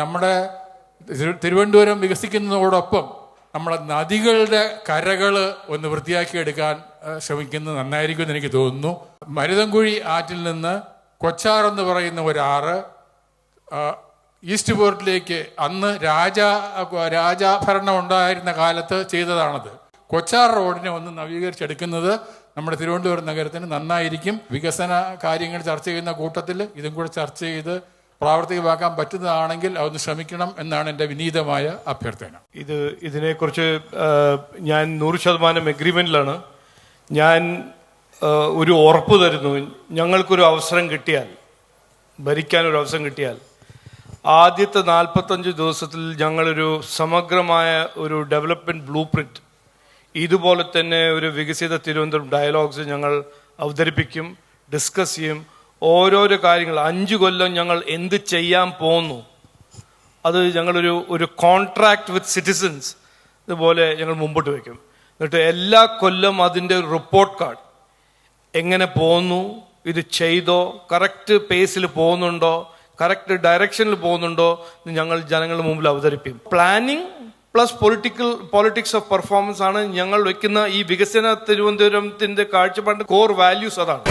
നമ്മുടെ തിരുവനന്തപുരം വികസിക്കുന്നതോടൊപ്പം നമ്മളെ നദികളുടെ കരകൾ ഒന്ന് വൃത്തിയാക്കിയെടുക്കാൻ ശ്രമിക്കുന്നത് ശ്രമിക്കുന്നത് നന്നായിരിക്കുമെന്ന് എനിക്ക് തോന്നുന്നു. മരുതൻകുഴി ആറ്റിൽ നിന്ന് കൊച്ചാർ എന്ന് പറയുന്ന ഒരാറ് ആറ് ഈസ്റ്റ് പോർട്ടിലേക്ക് അന്ന് രാജ രാജാഭരണം ഉണ്ടായിരുന്ന കാലത്ത് ചെയ്തതാണത്. കൊച്ചാർ റോഡിനെ ഒന്ന് നവീകരിച്ചെടുക്കുന്നത് നമ്മുടെ തിരുവനന്തപുരം നഗരത്തിന് നന്നായിരിക്കും. വികസന കാര്യങ്ങൾ ചർച്ച ചെയ്യുന്ന കൂട്ടത്തിൽ ഇതും കൂടെ ചർച്ച ചെയ്ത് പ്രാവർത്തികമാക്കാൻ പറ്റുന്നതാണെങ്കിൽ അതൊന്ന് ശ്രമിക്കണം എന്നാണ് എന്റെ വിനീതമായ അഭ്യർത്ഥന. ഇത് ഇതിനെക്കുറിച്ച് ഞാൻ നൂറ് ശതമാനം എഗ്രിമെന്റിലാണ് ഞാൻ ഒരു ഉറപ്പ് തരുന്നു. ഞങ്ങൾക്കൊരു അവസരം കിട്ടിയാൽ ഭരിക്കാൻ ഒരു അവസരം കിട്ടിയാൽ ആദ്യത്തെ നാൽപ്പത്തഞ്ച് ദിവസത്തിൽ ഞങ്ങളൊരു സമഗ്രമായ ഒരു ഡെവലപ്മെന്റ് ബ്ലൂ പ്രിന്റ് ഇതുപോലെ തന്നെ ഒരു വികസിത തിരുവനന്തപുരം ഡയലോഗ്സ് ഞങ്ങൾ അവതരിപ്പിക്കും ഡിസ്കസ് ചെയ്യും. ഓരോരോ കാര്യങ്ങൾ. അഞ്ചു കൊല്ലം ഞങ്ങൾ എന്ത് ചെയ്യാൻ പോന്നു? അത് ഞങ്ങളൊരു ഒരു കോൺട്രാക്ട് വിത്ത് സിറ്റിസൻസ് ഇതുപോലെ ഞങ്ങൾ മുമ്പോട്ട് വയ്ക്കും എന്നിട്ട് എല്ലാ കൊല്ലം അതിന്റെ റിപ്പോർട്ട് കാർഡ് എങ്ങനെ പോന്നു? ഇത് ചെയ്തോ? കറക്റ്റ് പേസിൽ പോകുന്നുണ്ടോ? കറക്റ്റ് ഡയറക്ഷനിൽ പോകുന്നുണ്ടോ? എന്ന് ഞങ്ങൾ ജനങ്ങളുടെ മുമ്പിൽ അവതരിപ്പിക്കും. Planning plus political politics of performance ആണ് ഞങ്ങൾ വെക്കുന്ന ഈ വികസന തിരുവനന്തപുരത്തിന്റെ കാഴ്ചപ്പാടിന്റെ കോർ വാല്യൂസ് അതാണ്.